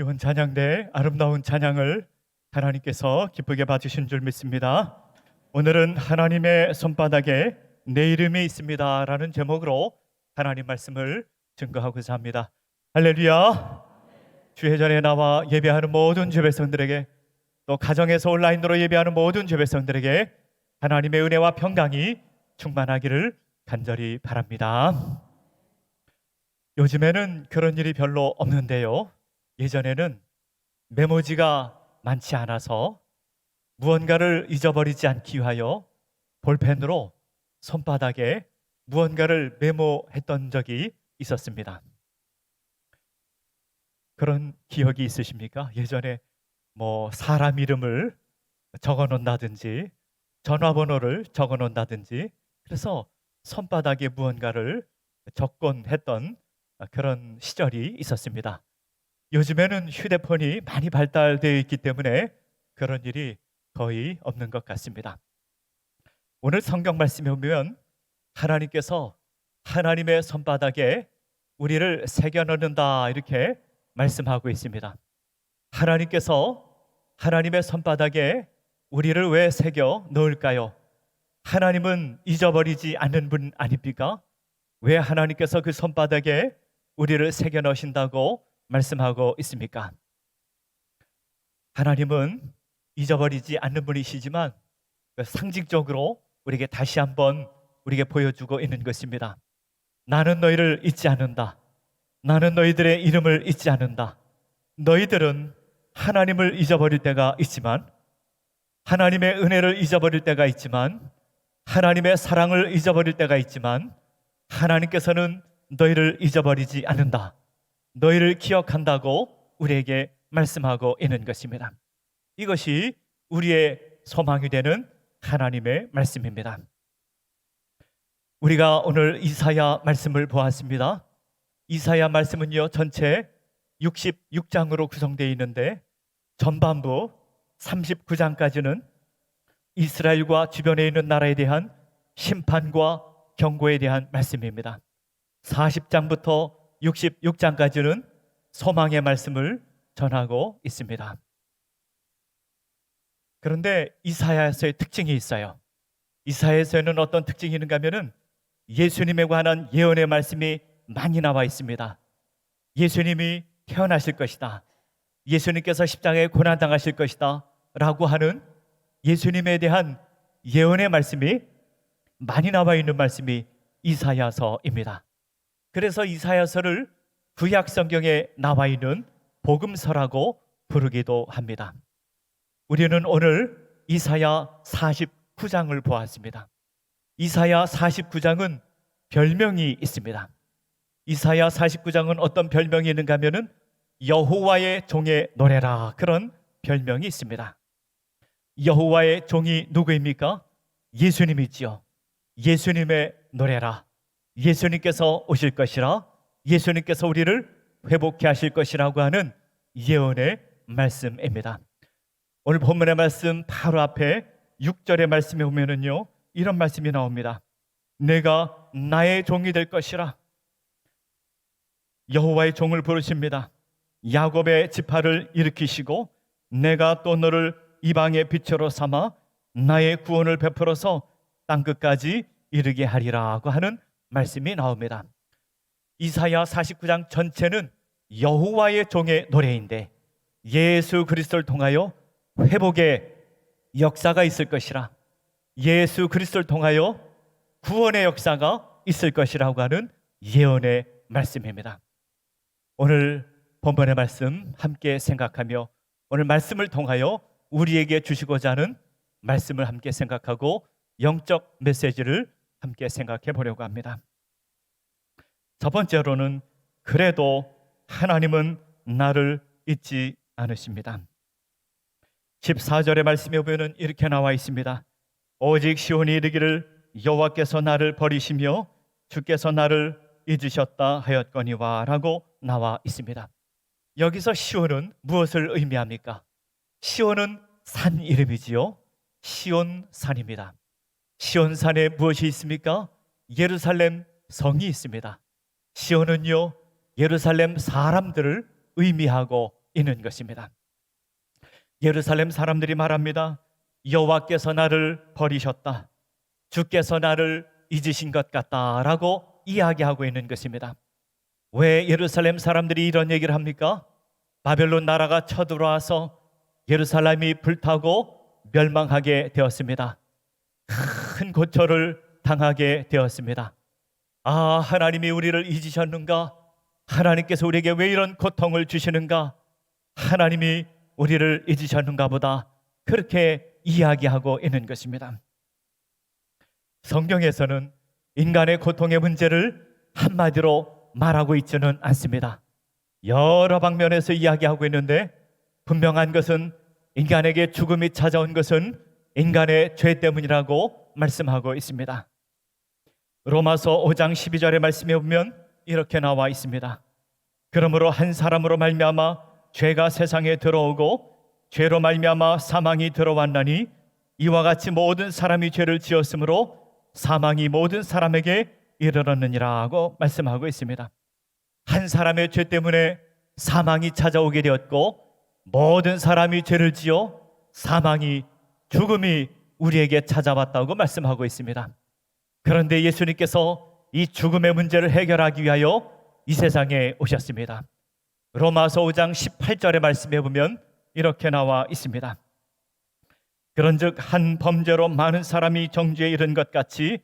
시원 찬양대 아름다운 찬양을 하나님께서 기쁘게 봐주신 줄 믿습니다. 오늘은 하나님의 손바닥에 내 이름이 있습니다라는 제목으로 하나님 말씀을 증거하고자 합니다. 할렐루야. 주회전에 나와 예배하는 모든 죄배성들에게 또 가정에서 온라인으로 예배하는 모든 죄배성들에게 하나님의 은혜와 평강이 충만하기를 간절히 바랍니다. 요즘에는 그런 일이 별로 없는데요. 예전에는 메모지가 많지 않아서 무언가를 잊어버리지 않기 위하여 볼펜으로 손바닥에 무언가를 메모했던 적이 있었습니다. 그런 기억이 있으십니까? 예전에 뭐 사람 이름을 적어 놓는다든지 전화번호를 적어 놓는다든지 그래서 손바닥에 무언가를 적곤 했던 그런 시절이 있었습니다. 요즘에는 휴대폰이 많이 발달되어 있기 때문에 그런 일이 거의 없는 것 같습니다. 오늘 성경 말씀에 보면 하나님께서 하나님의 손바닥에 우리를 새겨 넣는다 이렇게 말씀하고 있습니다. 하나님께서 하나님의 손바닥에 우리를 왜 새겨 넣을까요? 하나님은 잊어버리지 않는 분 아닙니까? 왜 하나님께서 그 손바닥에 우리를 새겨 넣으신다고 말씀하고 있습니까? 하나님은 잊어버리지 않는 분이시지만 그 상징적으로 우리에게 다시 한번 우리에게 보여주고 있는 것입니다. 나는 너희를 잊지 않는다. 나는 너희들의 이름을 잊지 않는다. 너희들은 하나님을 잊어버릴 때가 있지만 하나님의 은혜를 잊어버릴 때가 있지만 하나님의 사랑을 잊어버릴 때가 있지만 하나님께서는 너희를 잊어버리지 않는다. 너희를 기억한다고 우리에게 말씀하고 있는 것입니다. 이것이 우리의 소망이 되는 하나님의 말씀입니다. 우리가 오늘 이사야 말씀을 보았습니다. 이사야 말씀은요, 전체 66장으로 구성되어 있는데 전반부 39장까지는 이스라엘과 주변에 있는 나라에 대한 심판과 경고에 대한 말씀입니다. 40장부터 66장까지는 소망의 말씀을 전하고 있습니다. 그런데 이사야서의 특징이 있어요. 이사야서에는 어떤 특징이 있는가 하면은 예수님에 관한 예언의 말씀이 많이 나와 있습니다. 예수님이 태어나실 것이다. 예수님께서 십자가에 고난 당하실 것이다. 라고 하는 예수님에 대한 예언의 말씀이 많이 나와 있는 말씀이 이사야서입니다. 그래서 이사야서를 구약 성경에 나와 있는 복음서라고 부르기도 합니다. 우리는 오늘 이사야 49장을 보았습니다. 이사야 49장은 별명이 있습니다. 이사야 49장은 어떤 별명이 있는가 하면은 여호와의 종의 노래라 그런 별명이 있습니다. 여호와의 종이 누구입니까? 예수님이지요. 예수님의 노래라. 예수님께서 오실 것이라. 예수님께서 우리를 회복케 하실 것이라고 하는 예언의 말씀입니다. 오늘 본문의 말씀 바로 앞에 6절의 말씀에 보면은요. 이런 말씀이 나옵니다. 내가 나의 종이 될 것이라. 여호와의 종을 부르십니다. 야곱의 지파를 일으키시고 내가 또 너를 이방의 빛으로 삼아 나의 구원을 베풀어서 땅 끝까지 이르게 하리라고 하는 말씀이 나옵니다. 이사야 49장 전체는 여호와의 종의 노래인데 예수 그리스도를 통하여 회복의 역사가 있을 것이라 예수 그리스도를 통하여 구원의 역사가 있을 것이라고 하는 예언의 말씀입니다. 오늘 본문의 말씀 함께 생각하며 오늘 말씀을 통하여 우리에게 주시고자 하는 말씀을 함께 생각하고 영적 메시지를 함께 생각해 보려고 합니다. 첫 번째로는 그래도 하나님은 나를 잊지 않으십니다. 14절의 말씀에 보면 이렇게 나와 있습니다. 오직 시온이 이르기를 여호와께서 나를 버리시며 주께서 나를 잊으셨다 하였거니와라고 나와 있습니다. 여기서 시온은 무엇을 의미합니까? 시온은 산 이름이지요. 시온 산입니다. 시온산에 무엇이 있습니까? 예루살렘 성이 있습니다. 시온은요, 예루살렘 사람들을 의미하고 있는 것입니다. 예루살렘 사람들이 말합니다. 여호와께서 나를 버리셨다. 주께서 나를 잊으신 것 같다라고 이야기하고 있는 것입니다. 왜 예루살렘 사람들이 이런 얘기를 합니까? 바벨론 나라가 쳐들어와서 예루살렘이 불타고 멸망하게 되었습니다. 큰 고초를 당하게 되었습니다. 아, 하나님이 우리를 잊으셨는가? 하나님께서 우리에게 왜 이런 고통을 주시는가? 하나님이 우리를 잊으셨는가 보다 그렇게 이야기하고 있는 것입니다. 성경에서는 인간의 고통의 문제를 한마디로 말하고 있지는 않습니다. 여러 방면에서 이야기하고 있는데 분명한 것은 인간에게 죽음이 찾아온 것은 인간의 죄 때문이라고 말씀하고 있습니다. 로마서 5장 12절의 말씀에 보면 이렇게 나와 있습니다. 그러므로 한 사람으로 말미암아 죄가 세상에 들어오고 죄로 말미암아 사망이 들어왔나니 이와 같이 모든 사람이 죄를 지었으므로 사망이 모든 사람에게 이르렀느니라고 말씀하고 있습니다. 한 사람의 죄 때문에 사망이 찾아오게 되었고 모든 사람이 죄를 지어 사망이 죽음이 우리에게 찾아왔다고 말씀하고 있습니다. 그런데 예수님께서 이 죽음의 문제를 해결하기 위하여 이 세상에 오셨습니다. 로마서 5장 18절의 말씀에 보면 이렇게 나와 있습니다. 그런즉 한 범죄로 많은 사람이 정죄에 이른 것 같이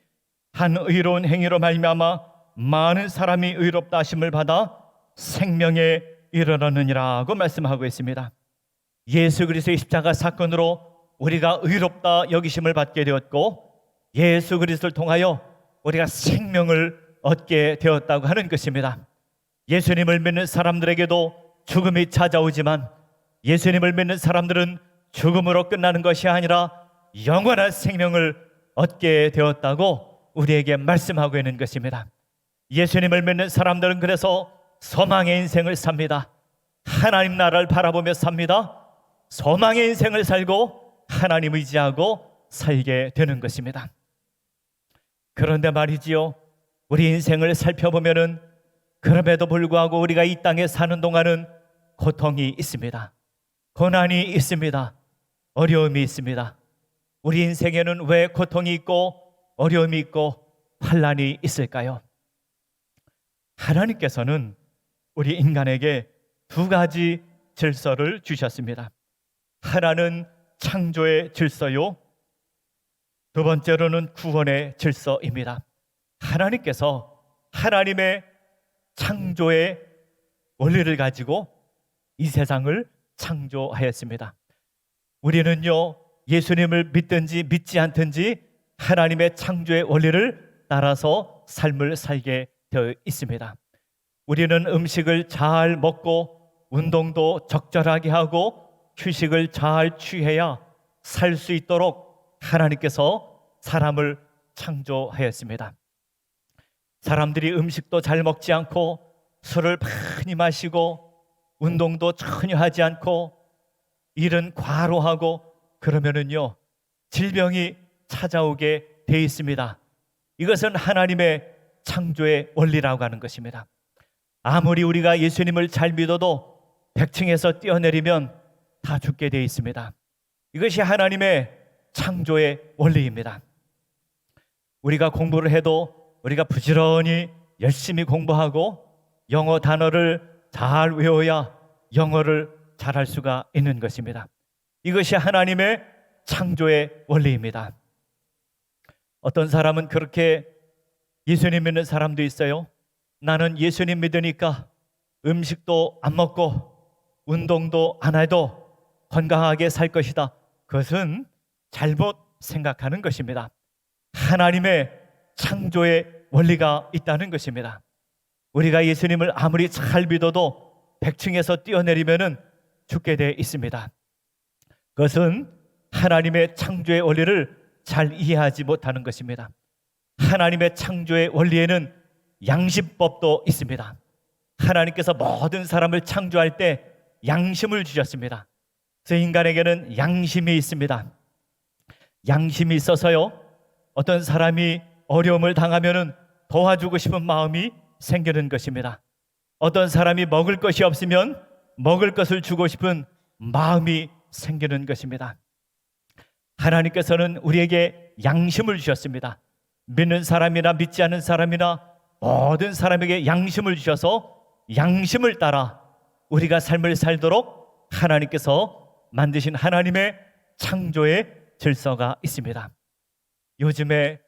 한 의로운 행위로 말미암아 많은 사람이 의롭다 하심을 받아 생명에 이르렀느니라고 말씀하고 있습니다. 예수 그리스도의 십자가 사건으로 우리가 의롭다 여기심을 받게 되었고 예수 그리스도를 통하여 우리가 생명을 얻게 되었다고 하는 것입니다. 예수님을 믿는 사람들에게도 죽음이 찾아오지만 예수님을 믿는 사람들은 죽음으로 끝나는 것이 아니라 영원한 생명을 얻게 되었다고 우리에게 말씀하고 있는 것입니다. 예수님을 믿는 사람들은 그래서 소망의 인생을 삽니다. 하나님 나라를 바라보며 삽니다. 소망의 인생을 살고 하나님 의지하고 살게 되는 것입니다. 그런데 말이지요. 우리 인생을 살펴보면은 그럼에도 불구하고 우리가 이 땅에 사는 동안은 고통이 있습니다. 고난이 있습니다. 어려움이 있습니다. 우리 인생에는 왜 고통이 있고 어려움이 있고 환란이 있을까요? 하나님께서는 우리 인간에게 두 가지 질서를 주셨습니다. 하나는 창조의 질서요. 두 번째로는 구원의 질서입니다. 하나님께서 하나님의 창조의 원리를 가지고 이 세상을 창조하였습니다. 우리는요, 예수님을 믿든지 믿지 않든지 하나님의 창조의 원리를 따라서 삶을 살게 되어 있습니다. 우리는 음식을 잘 먹고 운동도 적절하게 하고 휴식을 잘 취해야 살 수 있도록 하나님께서 사람을 창조하였습니다. 사람들이 음식도 잘 먹지 않고 술을 많이 마시고 운동도 전혀 하지 않고 일은 과로 하고 그러면은요 질병이 찾아오게 돼 있습니다. 이것은 하나님의 창조의 원리라고 하는 것입니다. 아무리 우리가 예수님을 잘 믿어도 백층에서 뛰어내리면 다 죽게 돼 있습니다. 이것이 하나님의 창조의 원리입니다. 우리가 공부를 해도 우리가 부지런히 열심히 공부하고 영어 단어를 잘 외워야 영어를 잘할 수가 있는 것입니다. 이것이 하나님의 창조의 원리입니다. 어떤 사람은 그렇게 예수님 믿는 사람도 있어요. 나는 예수님 믿으니까 음식도 안 먹고 운동도 안 해도 건강하게 살 것이다. 그것은 잘못 생각하는 것입니다. 하나님의 창조의 원리가 있다는 것입니다. 우리가 예수님을 아무리 잘 믿어도 백층에서 뛰어내리면은 죽게 돼 있습니다. 그것은 하나님의 창조의 원리를 잘 이해하지 못하는 것입니다. 하나님의 창조의 원리에는 양심법도 있습니다. 하나님께서 모든 사람을 창조할 때 양심을 주셨습니다. 그래서 인간에게는 양심이 있습니다. 양심이 있어서요. 어떤 사람이 어려움을 당하면은 도와주고 싶은 마음이 생기는 것입니다. 어떤 사람이 먹을 것이 없으면 먹을 것을 주고 싶은 마음이 생기는 것입니다. 하나님께서는 우리에게 양심을 주셨습니다. 믿는 사람이나 믿지 않는 사람이나 모든 사람에게 양심을 주셔서 양심을 따라 우리가 삶을 살도록 하나님께서 만드신 하나님의 창조의 질서가 있습니다. 요즘에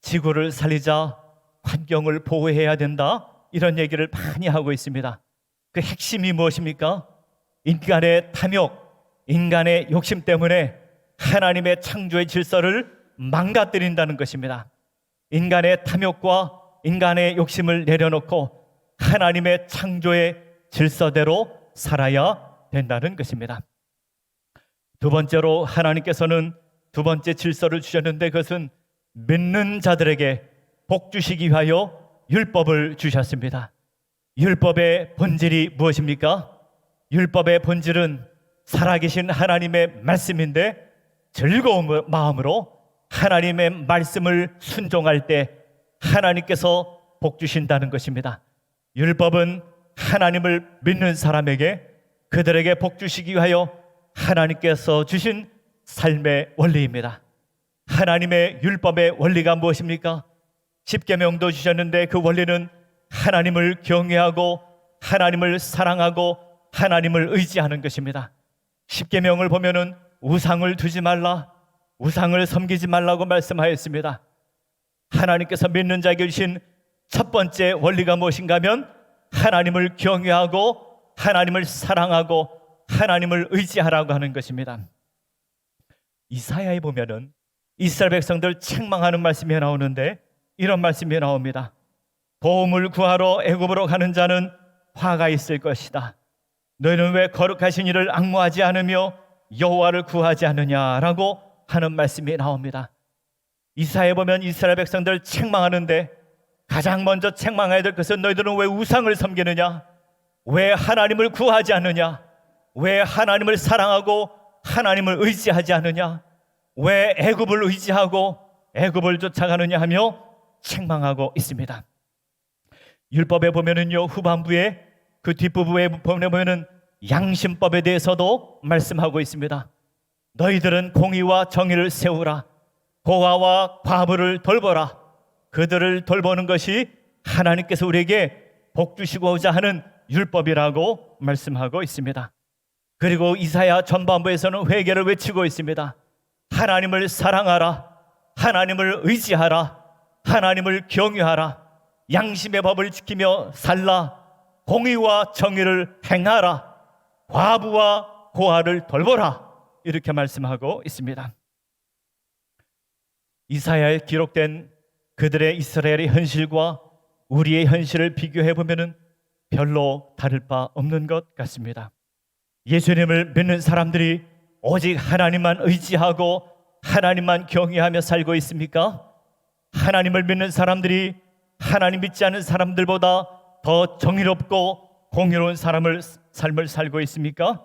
지구를 살리자 환경을 보호해야 된다 이런 얘기를 많이 하고 있습니다. 그 핵심이 무엇입니까? 인간의 탐욕, 인간의 욕심 때문에 하나님의 창조의 질서를 망가뜨린다는 것입니다. 인간의 탐욕과 인간의 욕심을 내려놓고 하나님의 창조의 질서대로 살아야 된다는 것입니다. 두 번째로 하나님께서는 두 번째 질서를 주셨는데 그것은 믿는 자들에게 복 주시기 위하여 율법을 주셨습니다. 율법의 본질이 무엇입니까? 율법의 본질은 살아계신 하나님의 말씀인데 즐거운 마음으로 하나님의 말씀을 순종할 때 하나님께서 복 주신다는 것입니다. 율법은 하나님을 믿는 사람에게 그들에게 복 주시기 위하여 하나님께서 주신 삶의 원리입니다. 하나님의 율법의 원리가 무엇입니까? 십계명도 주셨는데 그 원리는 하나님을 경외하고 하나님을 사랑하고 하나님을 의지하는 것입니다. 십계명을 보면은 우상을 두지 말라, 우상을 섬기지 말라고 말씀하였습니다. 하나님께서 믿는 자에게 주신 첫 번째 원리가 무엇인가 하면 하나님을 경외하고 하나님을 사랑하고 하나님을 의지하라고 하는 것입니다. 이사야에 보면은 이스라엘 백성들 책망하는 말씀이 나오는데 이런 말씀이 나옵니다. 보험을 구하러 애굽으로 가는 자는 화가 있을 것이다. 너희는 왜 거룩하신 이를 악무하지 않으며 여호와를 구하지 않느냐라고 하는 말씀이 나옵니다. 이사에 보면 이스라엘 백성들 책망하는데 가장 먼저 책망해야 될 것은 너희들은 왜 우상을 섬기느냐? 왜 하나님을 구하지 않느냐? 왜 하나님을 사랑하고 하나님을 의지하지 않느냐? 왜 애굽을 의지하고 애굽을 쫓아가느냐 하며 책망하고 있습니다. 율법에 보면은요 후반부에 그 뒷부분에 보면은 양심법에 대해서도 말씀하고 있습니다. 너희들은 공의와 정의를 세우라. 고아와 과부를 돌보라. 그들을 돌보는 것이 하나님께서 우리에게 복 주시고자 하는 율법이라고 말씀하고 있습니다. 그리고 이사야 전반부에서는 회개를 외치고 있습니다. 하나님을 사랑하라. 하나님을 의지하라. 하나님을 경유하라. 양심의 법을 지키며 살라. 공의와 정의를 행하라. 과부와 고아를 돌보라. 이렇게 말씀하고 있습니다. 이사야에 기록된 그들의 이스라엘의 현실과 우리의 현실을 비교해 보면은 별로 다를 바 없는 것 같습니다. 예수님을 믿는 사람들이 오직 하나님만 의지하고 하나님만 경외하며 살고 있습니까? 하나님을 믿는 사람들이 하나님 믿지 않는 사람들보다 더 정의롭고 공의로운 사람을 삶을 살고 있습니까?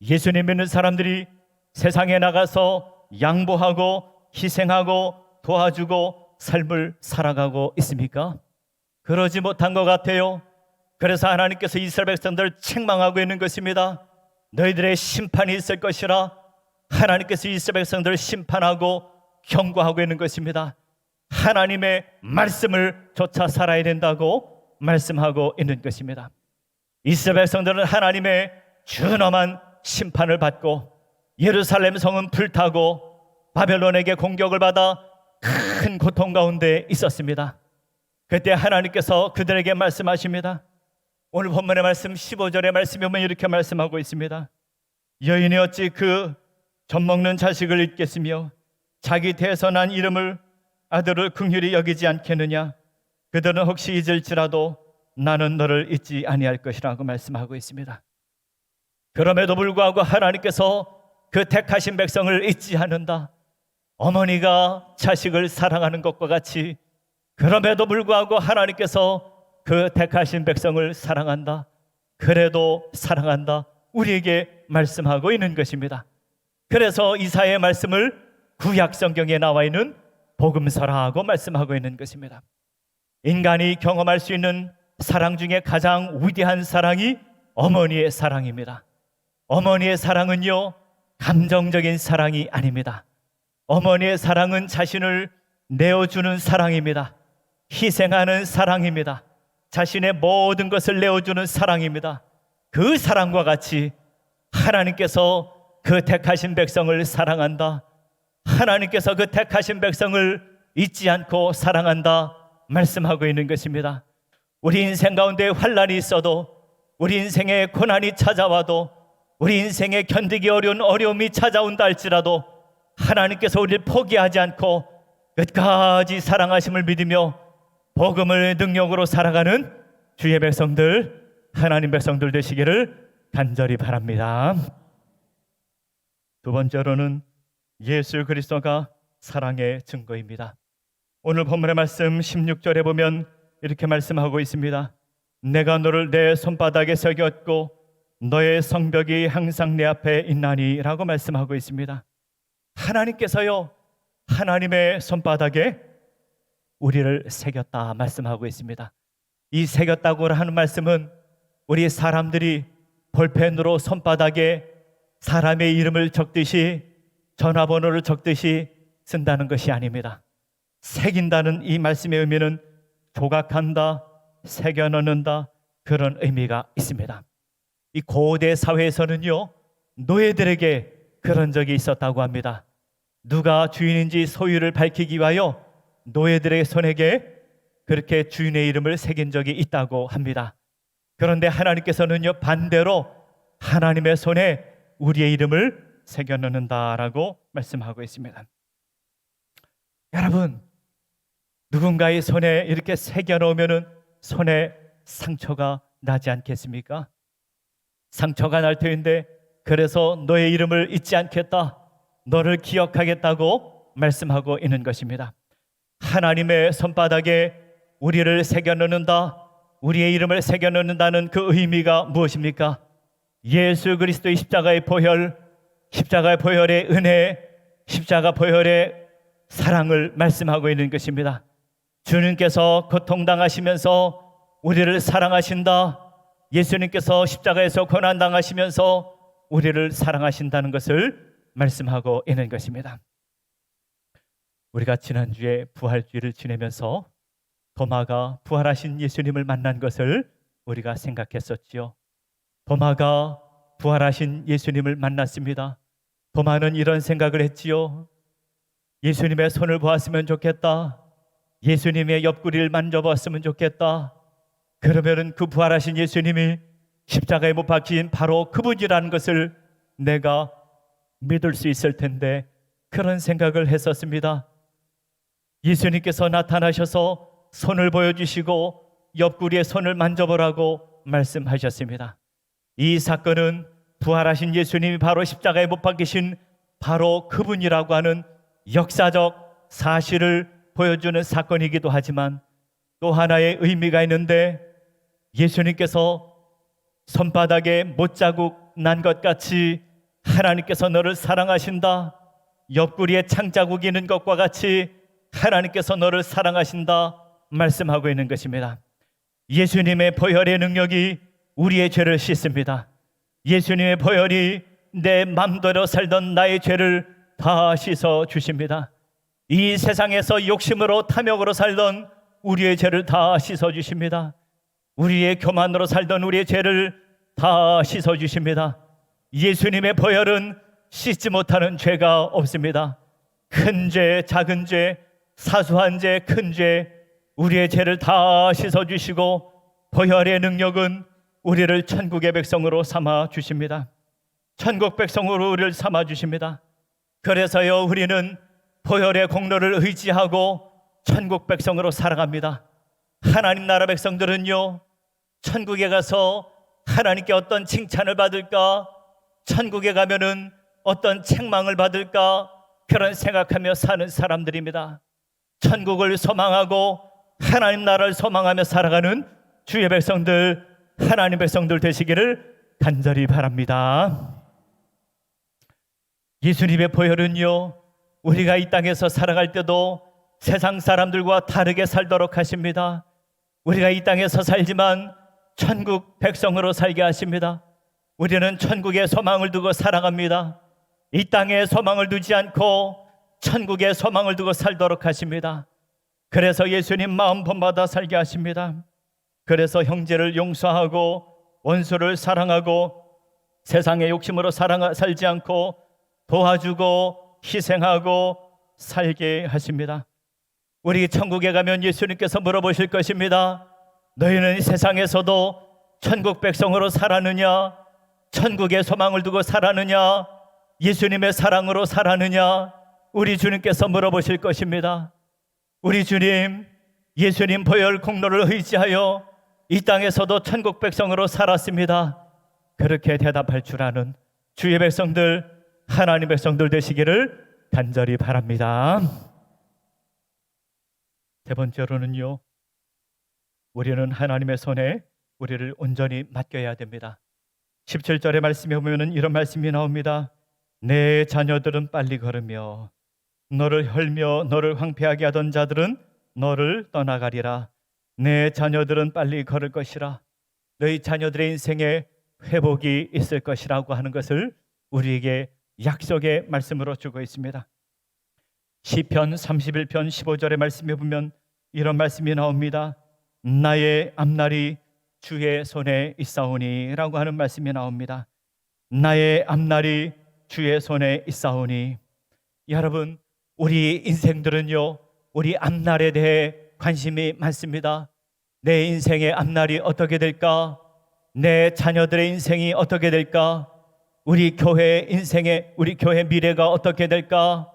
예수님 믿는 사람들이 세상에 나가서 양보하고 희생하고 도와주고 삶을 살아가고 있습니까? 그러지 못한 것 같아요. 그래서 하나님께서 이스라엘 백성들을 책망하고 있는 것입니다. 너희들의 심판이 있을 것이라 하나님께서 이스라엘 백성들을 심판하고 경고하고 있는 것입니다. 하나님의 말씀을 쫓아 살아야 된다고 말씀하고 있는 것입니다. 이스라엘 백성들은 하나님의 준엄한 심판을 받고 예루살렘 성은 불타고 바벨론에게 공격을 받아 큰 고통 가운데 있었습니다. 그때 하나님께서 그들에게 말씀하십니다. 오늘 본문의 말씀 15절의 말씀이 보면 이렇게 말씀하고 있습니다. 여인이 어찌 그 젖먹는 자식을 잊겠으며 자기 대선한 이름을 아들을 긍휼히 여기지 않겠느냐 그들은 혹시 잊을지라도 나는 너를 잊지 아니할 것이라고 말씀하고 있습니다. 그럼에도 불구하고 하나님께서 그 택하신 백성을 잊지 않는다. 어머니가 자식을 사랑하는 것과 같이 그럼에도 불구하고 하나님께서 그 택하신 백성을 사랑한다. 그래도 사랑한다. 우리에게 말씀하고 있는 것입니다. 그래서 이사의 말씀을 구약 성경에 나와 있는 복음서라고 말씀하고 있는 것입니다. 인간이 경험할 수 있는 사랑 중에 가장 위대한 사랑이 어머니의 사랑입니다. 어머니의 사랑은요, 감정적인 사랑이 아닙니다. 어머니의 사랑은 자신을 내어주는 사랑입니다. 희생하는 사랑입니다. 자신의 모든 것을 내어주는 사랑입니다. 그 사랑과 같이 하나님께서 그 택하신 백성을 사랑한다. 하나님께서 그 택하신 백성을 잊지 않고 사랑한다. 말씀하고 있는 것입니다. 우리 인생 가운데 환란이 있어도 우리 인생에 고난이 찾아와도 우리 인생에 견디기 어려운 어려움이 찾아온다 할지라도 하나님께서 우리를 포기하지 않고 끝까지 사랑하심을 믿으며 복음을 능력으로 살아가는 주의 백성들 하나님 백성들 되시기를 간절히 바랍니다. 두 번째로는 예수 그리스도가 사랑의 증거입니다. 오늘 본문의 말씀 16절에 보면 이렇게 말씀하고 있습니다. 내가 너를 내 손바닥에 새겼고 너의 성벽이 항상 내 앞에 있나니라고 말씀하고 있습니다. 하나님께서요 하나님의 손바닥에 우리를 새겼다 말씀하고 있습니다. 이 새겼다고 하는 말씀은 우리 사람들이 볼펜으로 손바닥에 사람의 이름을 적듯이 전화번호를 적듯이 쓴다는 것이 아닙니다. 새긴다는 이 말씀의 의미는 조각한다, 새겨 넣는다 그런 의미가 있습니다. 이 고대 사회에서는요 노예들에게 그런 적이 있었다고 합니다. 누가 주인인지 소유를 밝히기 위하여 노예들의 손에게 그렇게 주인의 이름을 새긴 적이 있다고 합니다. 그런데 하나님께서는요 반대로 하나님의 손에 우리의 이름을 새겨 넣는다라고 말씀하고 있습니다. 여러분 누군가의 손에 이렇게 새겨 놓으면은 손에 상처가 나지 않겠습니까? 상처가 날 터인데 그래서 너의 이름을 잊지 않겠다. 너를 기억하겠다고 말씀하고 있는 것입니다. 하나님의 손바닥에 우리를 새겨 넣는다. 우리의 이름을 새겨 넣는다는 그 의미가 무엇입니까? 예수 그리스도의 십자가의 보혈, 십자가의 보혈의 은혜, 십자가 보혈의 사랑을 말씀하고 있는 것입니다. 주님께서 고통당하시면서 우리를 사랑하신다. 예수님께서 십자가에서 고난당하시면서 우리를 사랑하신다는 것을 말씀하고 있는 것입니다. 우리가 지난주에 부활주의를 지내면서 도마가 부활하신 예수님을 만난 것을 우리가 생각했었지요. 도마가 부활하신 예수님을 만났습니다. 도마는 이런 생각을 했지요. 예수님의 손을 보았으면 좋겠다. 예수님의 옆구리를 만져봤으면 좋겠다. 그러면은 그 부활하신 예수님이 십자가에 못 박힌 바로 그분이라는 것을 내가 믿을 수 있을 텐데 그런 생각을 했었습니다. 예수님께서 나타나셔서 손을 보여주시고 옆구리에 손을 만져보라고 말씀하셨습니다. 이 사건은 부활하신 예수님이 바로 십자가에 못 박히신 바로 그분이라고 하는 역사적 사실을 보여주는 사건이기도 하지만 또 하나의 의미가 있는데 예수님께서 손바닥에 못자국 난 것 같이 하나님께서 너를 사랑하신다. 옆구리에 창자국이 있는 것과 같이 하나님께서 너를 사랑하신다. 말씀하고 있는 것입니다. 예수님의 보혈의 능력이 우리의 죄를 씻습니다. 예수님의 보혈이 내 맘대로 살던 나의 죄를 다 씻어 주십니다. 이 세상에서 욕심으로 탐욕으로 살던 우리의 죄를 다 씻어 주십니다. 우리의 교만으로 살던 우리의 죄를 다 씻어 주십니다. 예수님의 보혈은 씻지 못하는 죄가 없습니다. 큰 죄, 작은 죄, 사소한 죄, 큰 죄, 우리의 죄를 다 씻어 주시고 보혈의 능력은 우리를 천국의 백성으로 삼아 주십니다. 천국 백성으로 우리를 삼아 주십니다. 그래서요 우리는 보혈의 공로를 의지하고 천국 백성으로 살아갑니다. 하나님 나라 백성들은요 천국에 가서 하나님께 어떤 칭찬을 받을까? 천국에 가면은 어떤 책망을 받을까? 그런 생각하며 사는 사람들입니다. 천국을 소망하고 하나님 나라를 소망하며 살아가는 주의 백성들, 하나님 백성들 되시기를 간절히 바랍니다. 예수님의 보혈은요, 우리가 이 땅에서 살아갈 때도 세상 사람들과 다르게 살도록 하십니다. 우리가 이 땅에서 살지만 천국 백성으로 살게 하십니다. 우리는 천국의 소망을 두고 살아갑니다. 이 땅에 소망을 두지 않고 천국의 소망을 두고 살도록 하십니다. 그래서 예수님 마음 본받아 살게 하십니다. 그래서 형제를 용서하고 원수를 사랑하고 세상의 욕심으로 살아 살지 않고 도와주고 희생하고 살게 하십니다. 우리 천국에 가면 예수님께서 물어보실 것입니다. 너희는 이 세상에서도 천국 백성으로 살았느냐? 천국의 소망을 두고 살았느냐? 예수님의 사랑으로 살았느냐? 우리 주님께서 물어보실 것입니다. 우리 주님, 예수님 보혈 공로를 의지하여 이 땅에서도 천국 백성으로 살았습니다. 그렇게 대답할 줄 아는 주의 백성들, 하나님 백성들 되시기를 간절히 바랍니다. 세 번째로는요, 우리는 하나님의 손에 우리를 온전히 맡겨야 됩니다. 17절의 말씀에 보면은 이런 말씀이 나옵니다. 내 자녀들은 빨리 걸으며 너를 헐며 너를 황폐하게 하던 자들은 너를 떠나가리라. 내 자녀들은 빨리 걸을 것이라. 너희 자녀들의 인생에 회복이 있을 것이라고 하는 것을 우리에게 약속의 말씀으로 주고 있습니다. 시편 31편 15절의 말씀에 보면 이런 말씀이 나옵니다. 나의 앞날이 주의 손에 있사오니라고 하는 말씀이 나옵니다. 나의 앞날이 주의 손에 있사오니 여러분 우리 인생들은요 우리 앞날에 대해 관심이 많습니다. 내 인생의 앞날이 어떻게 될까? 내 자녀들의 인생이 어떻게 될까? 우리 교회 인생의 우리 교회 미래가 어떻게 될까?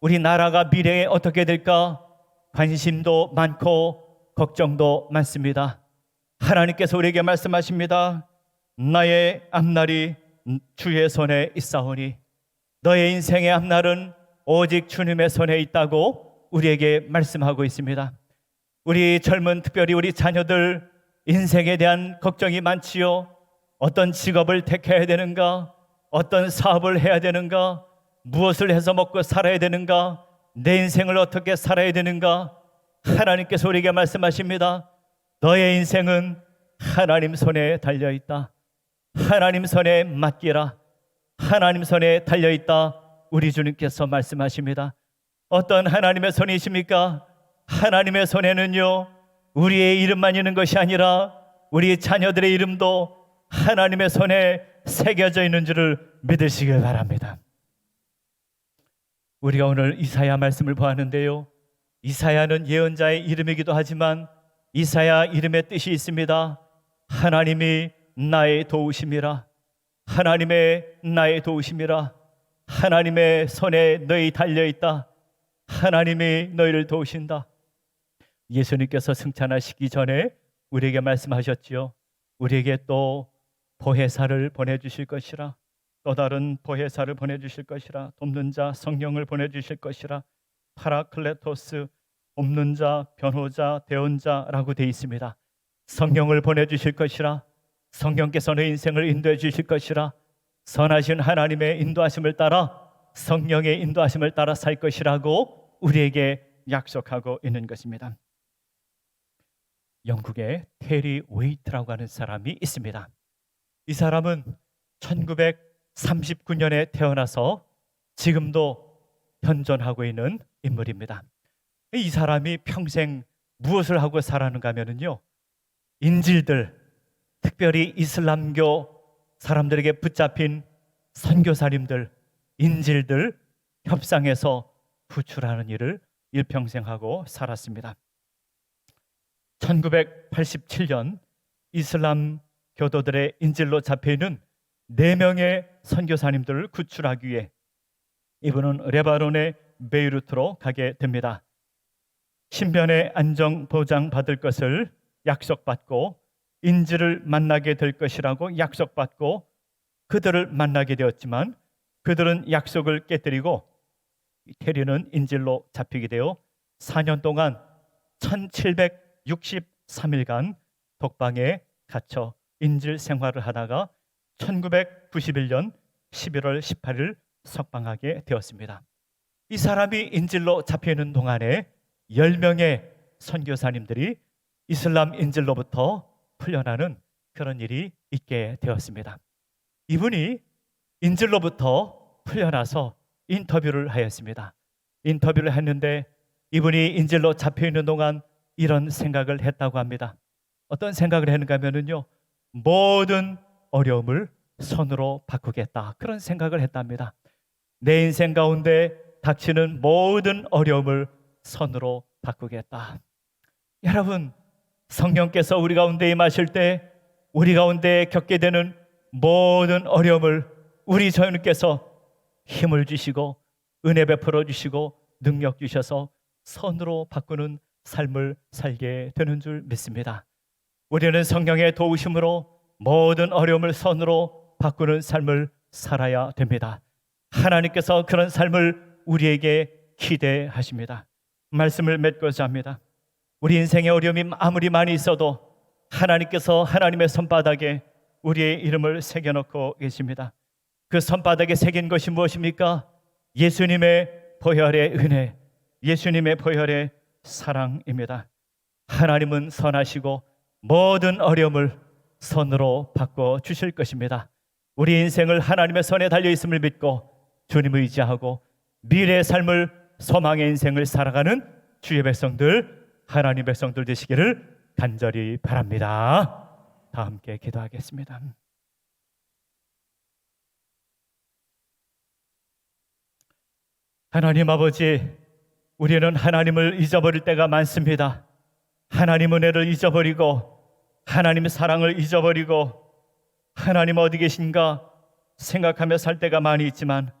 우리 나라가 미래에 어떻게 될까? 관심도 많고 걱정도 많습니다. 하나님께서 우리에게 말씀하십니다. 나의 앞날이 주의 손에 있사오니 너의 인생의 앞날은 오직 주님의 손에 있다고 우리에게 말씀하고 있습니다. 우리 젊은 특별히 우리 자녀들 인생에 대한 걱정이 많지요. 어떤 직업을 택해야 되는가? 어떤 사업을 해야 되는가? 무엇을 해서 먹고 살아야 되는가? 내 인생을 어떻게 살아야 되는가? 하나님께서 우리에게 말씀하십니다. 너의 인생은 하나님 손에 달려 있다. 하나님 손에 맡기라. 하나님 손에 달려 있다. 우리 주님께서 말씀하십니다. 어떤 하나님의 손이십니까? 하나님의 손에는요, 우리의 이름만 있는 것이 아니라 우리 자녀들의 이름도 하나님의 손에 새겨져 있는 줄을 믿으시길 바랍니다. 우리가 오늘 이사야 말씀을 보았는데요. 이사야는 예언자의 이름이기도 하지만 이사야 이름의 뜻이 있습니다. 하나님이 나의 도우심이라. 하나님의 나의 도우심이라. 하나님의 손에 너희 달려 있다. 하나님이 너희를 도우신다. 예수님께서 승천하시기 전에 우리에게 말씀하셨지요. 우리에게 또 보혜사를 보내 주실 것이라. 또 다른 보혜사를 보내 주실 것이라. 돕는 자 성령을 보내 주실 것이라. 파라클레토스 돕는 자, 변호자, 대언자라고 되어 있습니다. 성령을 보내 주실 것이라. 성령께서 내 인생을 인도해 주실 것이라. 선하신 하나님의 인도하심을 따라 성령의 인도하심을 따라 살 것이라고 우리에게 약속하고 있는 것입니다. 영국의 테리 웨이트라고 하는 사람이 있습니다. 이 사람은 1939년에 태어나서 지금도 현존하고 있는 인물입니다. 이 사람이 평생 무엇을 하고 살았는가 하면요. 인질들, 특별히 이슬람교 사람들에게 붙잡힌 선교사님들, 인질들 협상해서 구출하는 일을 일평생 하고 살았습니다. 1987년 이슬람 교도들의 인질로 잡혀 있는 네 명의 선교사님들을 구출하기 위해 이분은 레바논의 베이루트로 가게 됩니다. 신변의 안정 보장 받을 것을 약속받고 인질을 만나게 될 것이라고 약속받고 그들을 만나게 되었지만 그들은 약속을 깨뜨리고 테리는 인질로 잡히게 되어 4년 동안 1763일간 독방에 갇혀 인질 생활을 하다가 1991년 11월 18일 석방하게 되었습니다. 이 사람이 인질로 잡혀 있는 동안에 10명의 선교사님들이 이슬람 인질로부터 풀려나는 그런 일이 있게 되었습니다. 이분이 인질로부터 풀려나서 인터뷰를 하였습니다. 인터뷰를 했는데 이분이 인질로 잡혀 있는 동안 이런 생각을 했다고 합니다. 어떤 생각을 했는가 하면은요. 모든 어려움을 선으로 바꾸겠다. 그런 생각을 했답니다. 내 인생 가운데 닥치는 모든 어려움을 선으로 바꾸겠다. 여러분, 성령께서 우리 가운데 임하실 때 우리 가운데 겪게 되는 모든 어려움을 우리 주님께서 힘을 주시고 은혜 베풀어 주시고 능력 주셔서 선으로 바꾸는 삶을 살게 되는 줄 믿습니다. 우리는 성령의 도우심으로 모든 어려움을 선으로 바꾸는 삶을 살아야 됩니다. 하나님께서 그런 삶을 우리에게 기대하십니다. 말씀을 맺고자 합니다. 우리 인생의 어려움이 아무리 많이 있어도 하나님께서 하나님의 손바닥에 우리의 이름을 새겨놓고 계십니다. 그 손바닥에 새긴 것이 무엇입니까? 예수님의 보혈의 은혜, 예수님의 보혈의 사랑입니다. 하나님은 선하시고 모든 어려움을 선으로 바꿔 주실 것입니다. 우리 인생을 하나님의 손에 달려 있음을 믿고 주님을 의지하고 미래의 삶을 소망의 인생을 살아가는 주의 백성들, 하나님 백성들 되시기를 간절히 바랍니다. 다 함께 기도하겠습니다. 하나님 아버지, 우리는 하나님을 잊어버릴 때가 많습니다. 하나님 은혜를 잊어버리고 하나님 사랑을 잊어버리고 하나님 어디 계신가 생각하며 살 때가 많이 있지만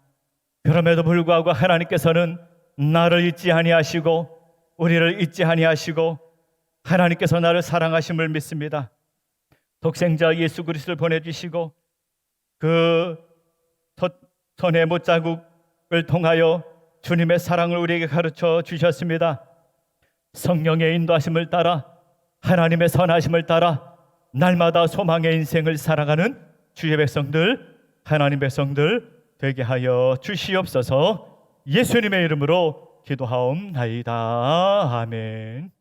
그럼에도 불구하고 하나님께서는 나를 잊지 아니하시고 우리를 잊지 아니하시고 하나님께서 나를 사랑하심을 믿습니다. 독생자 예수 그리스도를 보내주시고 그 터- 손의 못자국을 통하여 주님의 사랑을 우리에게 가르쳐 주셨습니다. 성령의 인도하심을 따라 하나님의 선하심을 따라 날마다 소망의 인생을 살아가는 주의 백성들, 하나님 백성들 되게 하여 주시옵소서. 예수님의 이름으로 기도하옵나이다. 아멘.